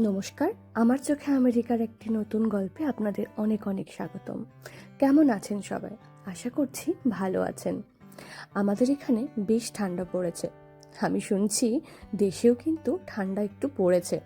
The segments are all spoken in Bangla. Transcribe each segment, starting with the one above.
নমস্কার, আমার চোখে আমেরিকার একটি নতুন গল্পে আপনাদের অনেক অনেক স্বাগতম। কেমন আছেন সবাই? আশা করছি ভালো আছেন। আমাদের এখানে বেশ ঠান্ডা পড়েছে। আমি শুনছি দেশেও কিন্তু ঠান্ডা একটু পড়েছে।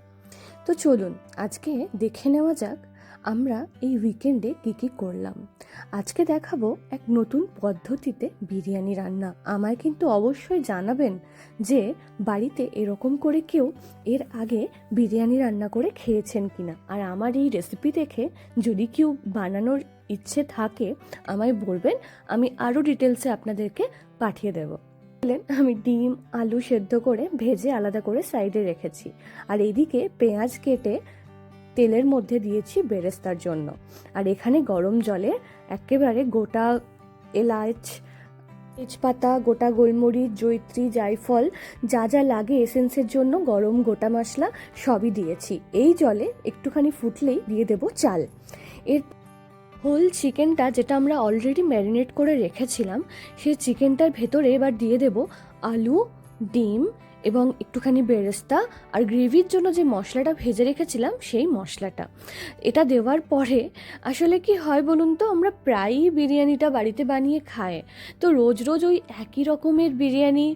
তো চলুন, আজকে দেখে নেওয়া যাক আমরা এই উইকেন্ডে কী কী করলাম? আজকে দেখাবো এক নতুন পদ্ধতিতে বিরিয়ানি রান্না। আমায় কিন্তু অবশ্যই জানাবেন যে বাড়িতে এরকম করে কেউ এর আগে বিরিয়ানি রান্না করে খেয়েছেন কিনা। আর আমার এই রেসিপি দেখে যদি কেউ বানানোর ইচ্ছে থাকে, আমায় বলবেন, আমি আরও ডিটেলসে আপনাদেরকে পাঠিয়ে দেব। আমি ডিম, আলু সেদ্ধ করে ভেজে আলাদা করে সাইডে রেখেছি। আর এদিকে পেঁয়াজ কেটে তেলের মধ্যে দিয়েছি বেরেস্তার জন্য। আর এখানে গরম জলে একেবারে গোটা এলাচ, তেজপাতা, গোটা গোলমরিচ জৈত্রী জায়ফল, যা যা লাগে এসেন্সের জন্য গরম গোটা মশলা সবই দিয়েছি। এই জলে একটুখানি ফুটলেই দিয়ে দেব চাল। এর হোল চিকেনটা যেটা আমরা অলরেডি ম্যারিনেট করে রেখেছিলাম সেই চিকেনটার ভেতরে এবার দিয়ে দেব আলু, ডিম এবং একটুখানি বেরেস্তা আর গ্রেভির জন্য যে মশলাটা ভেজে রেখেছিলাম, সেই মশলাটা। এটা দেওয়ার পরে আসলে কি হয় বলুন তো, আমরা প্রায়ই বিরিয়ানিটা বাড়িতে বানিয়ে খাই। তো রোজ রোজ ওই একই রকমের বিরিয়ানি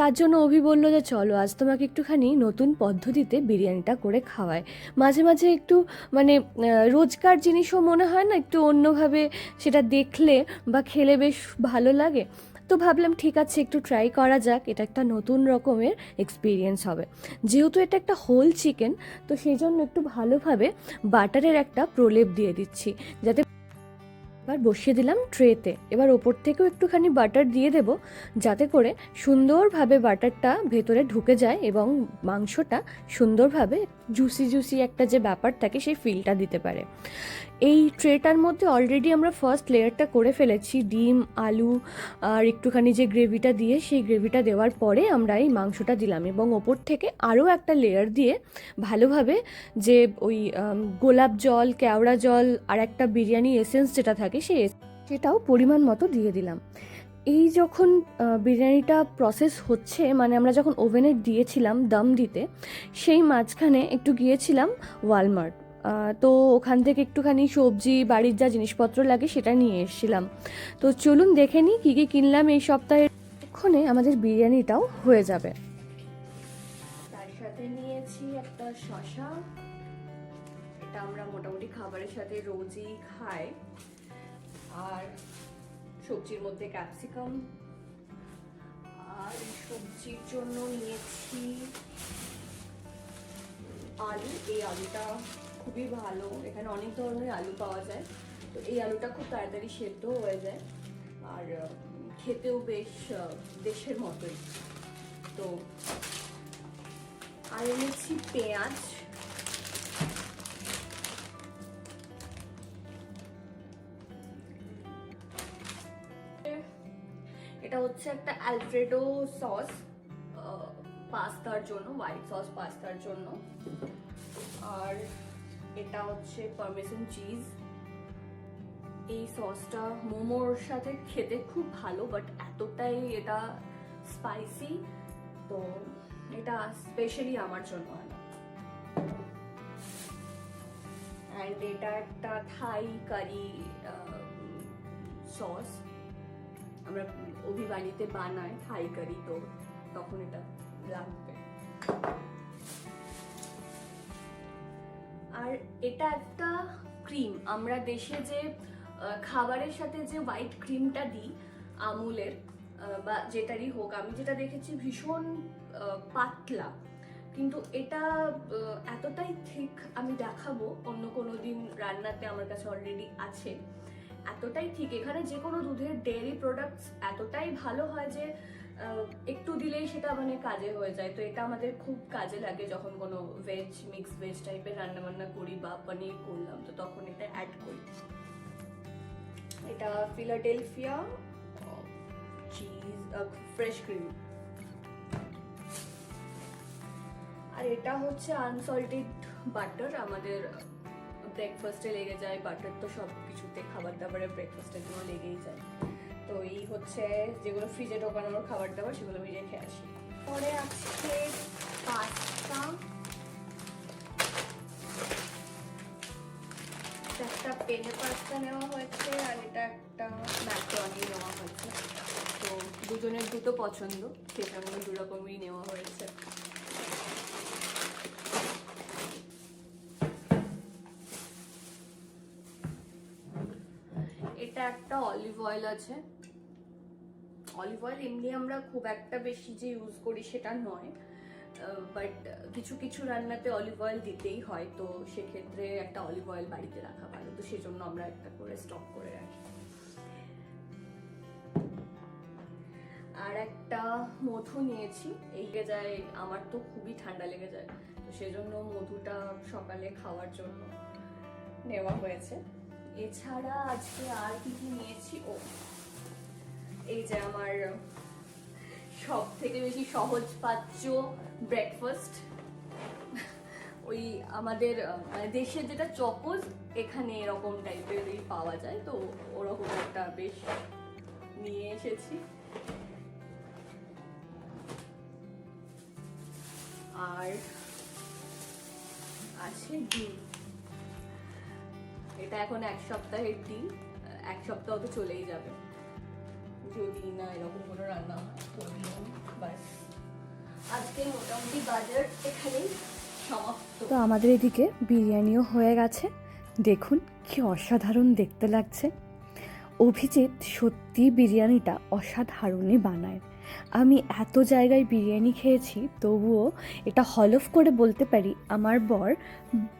তার জন্য অভি বলল যে, চলো, আজ তোমাকে একটুখানি নতুন পদ্ধতিতে বিরিয়ানিটা করে খাওয়ায় মাঝে মাঝে একটু মানে রোজকার জিনিসও মনে হয় না, একটু অন্যভাবে সেটা দেখলে বা খেলে বেশ ভালো লাগে। তো ভাবলাম ঠিক আছে, একটু ট্রাই করা যাক, এটা একটা নতুন রকমের এক্সপিরিয়েন্স হবে। যেহেতু এটা একটা হোল চিকেন তো সেই জন্য একটু ভালোভাবে বাটারের একটা প্রলেপ দিয়ে দিচ্ছি, যাতে এবার বসিয়ে দিলাম ট্রেতে। এবার ওপর থেকেও একটুখানি বাটার দিয়ে দেব, যাতে করে সুন্দরভাবে বাটারটা ভেতরে ঢুকে যায় এবং মাংসটা সুন্দরভাবে জুসি জুসি একটা যে ব্যাপার থাকে সেই ফিলটা দিতে পারে। এই ট্রেটার মধ্যে অলরেডি আমরা ফার্স্ট লেয়ারটা করে ফেলেছি, ডিম, আলু আর একটুখানি যে গ্রেভিটা দিয়ে সেই গ্রেভিটা দেওয়ার পরে আমরা এই মাংসটা দিলাম এবং ওপর থেকে আরও একটা লেয়ার দিয়ে ভালোভাবে যে ওই গোলাপ জল, কেওড়া জল আর একটা বিরিয়ানি এসেন্স যেটা থাকে সেই এস- সেটাও পরিমাণ মতো দিয়ে দিলাম। এই যখন বিরিয়ানিটা প্রসেস হচ্ছে মানে আমরা যখন ওভেনে দিয়েছিলাম দম দিতে, সেই মাঝখানে একটু গিয়েছিলাম ওয়ালমার্ট তো ওখান থেকে একটুখানি সবজি, বাড়ির যা জিনিসপত্র লাগে, সেটা নিয়ে এসেছিলাম। তো চলুন দেখে নিই কী কী কিনলাম এই সপ্তাহে ওখানে আমাদের বিরিয়ানিটাও হয়ে যাবে। তার সাথে নিয়েছি একটা শশা এটা আমরা মোটামুটি খাবারের সাথে রোজই খাই। আর সবজির মধ্যে ক্যাপসিকাম আর সবজির জন্য নিয়েছি আলু। এই আলুটা খুবই ভালো। এখানে অনেক ধরনের আলু পাওয়া যায়। তো এই আলুটা খুব তাড়াতাড়ি সেদ্ধ হয়ে যায়। আর খেতেও বেশ দেশের মতোই। তো, আর এনেছি পেঁয়াজ। হচ্ছে একটা অ্যালফ্রেডো সস পাস্তার জন্য হোয়াইট সস পাস্তার জন্য। আর এটা হচ্ছে পারমেসন চিজ এই সসটা মোমোর সাথে খেতে খুব ভালো বাট এতটাই এটা স্পাইসি তো এটা স্পেশালি আমার জন্য আনা অ্যান্ড এটা একটা থাই কারি সস আমরা অভিবাণীতে বানাই, থাই কারি, তো তখন এটা লাগবে। আর এটা একটা ক্রিম আমরা দেশে যে খাবারের সাথে যে হোয়াইট ক্রিমটা দিই, আমুলের বা যেটারই হোক, আমি যেটা দেখেছি ভীষণ পাতলা। কিন্তু এটা এতটাই ঠিক আমি দেখাবো, অন্য কোনো দিন রান্নাতে আমার কাছে অলরেডি আছে। এতটাই ঠিক। এখানে যে কোনো দুধের ডেয়ারি প্রোডাক্টস এতটাই ভালো হয় যে একটু দিলেই সেটা মানে কাজে হয়ে যায়। তো এটা আমাদের খুব কাজে লাগে যখন কোনো ভেজ মিক্স ভেজ টাইপের রান্না বান্না করি বা পনির করলাম, তো তখন এটা অ্যাড করি। এটা ফিলাডেলফিয়া চিজ ফ্রেশ ক্রিম আর এটা হচ্ছে আনসল্টেড বাটার আমাদের ব্রেকফাস্টে লেগে যায় বাটার তো সব কিছুতে খাবার দাবারে ব্রেকফাস্টের জন্য লেগেই যায়। তো এই হচ্ছে যেগুলো ফ্রিজে ঢোকানোর খাবার দাবার সেগুলো আমি রেখে আসি। পরে আজকে পাস্তা একটা পেনে পাস্তা নেওয়া হয়েছে, আর এটা একটা ম্যাক্রনি নেওয়া হয়েছে। তো দুজনের দুটো পছন্দ, সেটা আমি দুরকমই নেওয়া হয়েছে। একটা অলিভ অয়েল আছে। অলিভ অয়েল এমনি আমরা খুব একটা বেশি যে ইউজ করি সেটা নয়। বাট কিছু কিছু রান্নাতে অলিভ অয়েল দিতেই হয়, তো সেক্ষেত্রে একটা অলিভ অয়েল বাড়িতে রাখা ভালো। তো সেজন্য আমরা একটা করে স্টক করে রাখি। আর একটা মধু নিয়েছি, এই লেগে যায়, আমার তো খুবই ঠান্ডা লেগে যায়। তো সেজন্য মধুটা সকালে খাওয়ার জন্য নেওয়া হয়েছে। এছাড়া আজকে আর কি কি নিয়েছি? ও, এই যে আমার সব থেকে বেশি সহজ পাচ্য ব্রেকফাস্ট ওই আমাদের মানে দেশের যেটা চকোজ এখানে এরকম টাইপেরই পাওয়া যায়, তো ওরকম একটা বেশ নিয়ে এসেছি। আর আছে ডিম। এটা এখন এক সপ্তাহের দিন এক সপ্তাহ তো চলেই যাবে। যদি না এরকম কোনো রান্না আজকে মোটামুটি বাজার এখানেই সমাপ্ত। তো আমাদের এদিকে বিরিয়ানিও হয়ে গেছে। দেখুন কি অসাধারণ দেখতে লাগছে। অভিজিৎ সত্যি বিরিয়ানিটা অসাধারণই বানায়। আমি এত জায়গায় বিরিয়ানি খেয়েছি, তবুও এটা হলফ করে বলতে পারি, আমার বর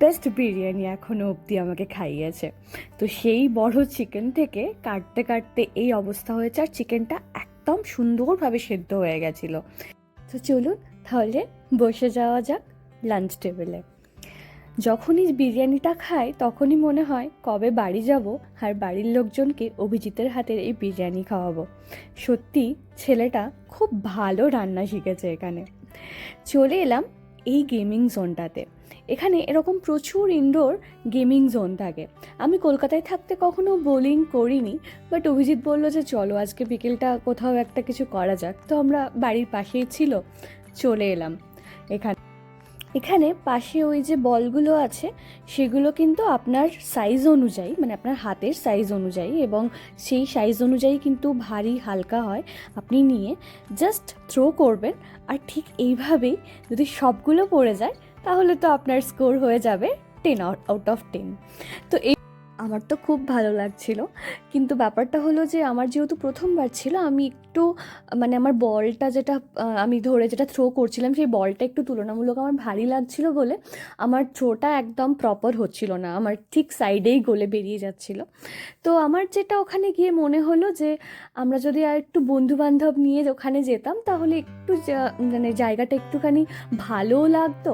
বেস্ট বিরিয়ানি এখনও অবধি আমাকে খাইয়েছে। তো সেই বড় চিকেন থেকে কাটতে কাটতে এই অবস্থা হয়েছে আর চিকেনটা একদম সুন্দরভাবে সেদ্ধ হয়ে গেছিল। তো চলুন তাহলে বসে যাওয়া যাক লাঞ্চ টেবিলে যখনই বিরিয়ানিটা খাই তখনই মনে হয় কবে বাড়ি যাব আর বাড়ির লোকজনকে অভিজিতের হাতের এই বিরিয়ানি খাওয়াবো। সত্যি, ছেলেটা খুব ভালো রান্না শিখেছে এখানে। চলে এলাম এই গেমিং জোনটাতে। এখানে এরকম প্রচুর ইনডোর গেমিং জোন থাকে। আমি কলকাতায় থাকতে কখনো বোলিং করিনি বাট অভিজিৎ বলল যে, চলো, আজকে বিকেলটা কোথাও একটা কিছু করা যাক। তো আমরা বাড়ির পাশেই ছিল, চলে এলাম এখানে। এখানে পাশে ওই যে বলগুলো আছে, সেগুলো কিন্তু আপনার সাইজ অনুযায়ী মানে আপনার হাতের সাইজ অনুযায়ী এবং সেই সাইজ অনুযায়ী কিন্তু ভারী হালকা হয়, আপনি নিয়ে জাস্ট থ্রো করবেন। আর ঠিক এইভাবেই যদি সবগুলো পড়ে যায়, তাহলে তো আপনার স্কোর হয়ে যাবে টেন আউট অফ টেন তো এই আমার তো খুব ভালো লাগছিল। কিন্তু ব্যাপারটা হলো যে, আমার যেহেতু প্রথমবার ছিল, আমি একটু মানে আমার বলটা যেটা আমি ধরে যেটা থ্রো করছিলাম, সেই বলটা একটু তুলনামূলক আমার ভারী লাগছিল বলে আমার থ্রোটা একদম প্রপার হচ্ছিল না। আমার ঠিক সাইডেই গলে বেরিয়ে যাচ্ছিল। তো আমার যেটা ওখানে গিয়ে মনে হলো যে, আমরা যদি আর একটু বন্ধু বান্ধব নিয়ে ওখানে যেতাম, তাহলে একটু মানে জায়গাটা একটুখানি ভালোও লাগতো,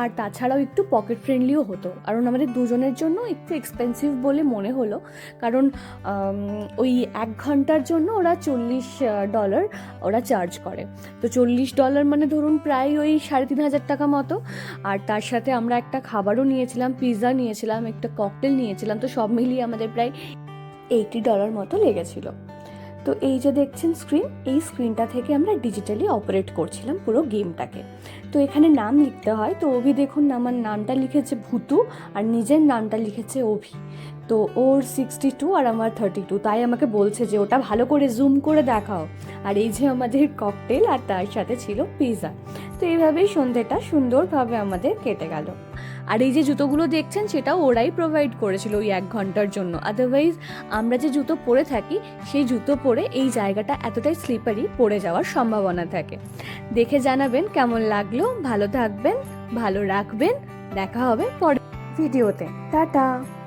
আর তাছাড়াও একটু পকেট ফ্রেন্ডলিও হতো। কারণ আমাদের দুজনের জন্য একটু এক্সপেন্সিভ বলে মনে হলো। কারণ ওই এক ঘণ্টার জন্য ওরা চল্লিশ ডলার ওরা চার্জ করে। তো চল্লিশ ডলার মানে ধরুন প্রায় ওই সাড়ে তিন হাজার টাকা মতো। আর তার সাথে আমরা একটা খাবারও নিয়েছিলাম পিৎজা নিয়েছিলাম, একটা ককটেল নিয়েছিলাম, তো সব মিলিয়ে আমাদের প্রায় এইটি ডলার মতো লেগেছিল। তো এই যে দেখছেন স্ক্রিন এই স্ক্রিনটা থেকে আমরা ডিজিটালি অপারেট করছিলাম পুরো গেমটাকে তো এখানে নাম লিখতে হয়। তো অভি দেখুন, আমার নামটা লিখেছে ভুতু আর নিজের নামটা লিখেছে অভি। তো ওর সিক্সটি টু আর আমার থার্টি টু তাই আমাকে বলছে যে ওটা ভালো করে জুম করে দেখাও। আর এই যে আমাদের ককটেল আর তার সাথে ছিল পিৎজা তো এইভাবেই সন্ধেটা সুন্দরভাবে আমাদের কেটে গেল। আর এই যে জুতোগুলো দেখছেন সেটা ওরাই প্রোভাইড করেছিল ওই এক ঘণ্টার জন্য। আদারওয়াইজ আমরা যে জুতো পরে থাকি, সেই জুতো পরে এই জায়গাটা এতটাই স্লিপারি পড়ে যাওয়ার সম্ভাবনা থাকে। দেখে জানাবেন কেমন লাগল। ভালো থাকবেন, ভালো রাখবেন। দেখা হবে পরের ভিডিওতে। টাটা।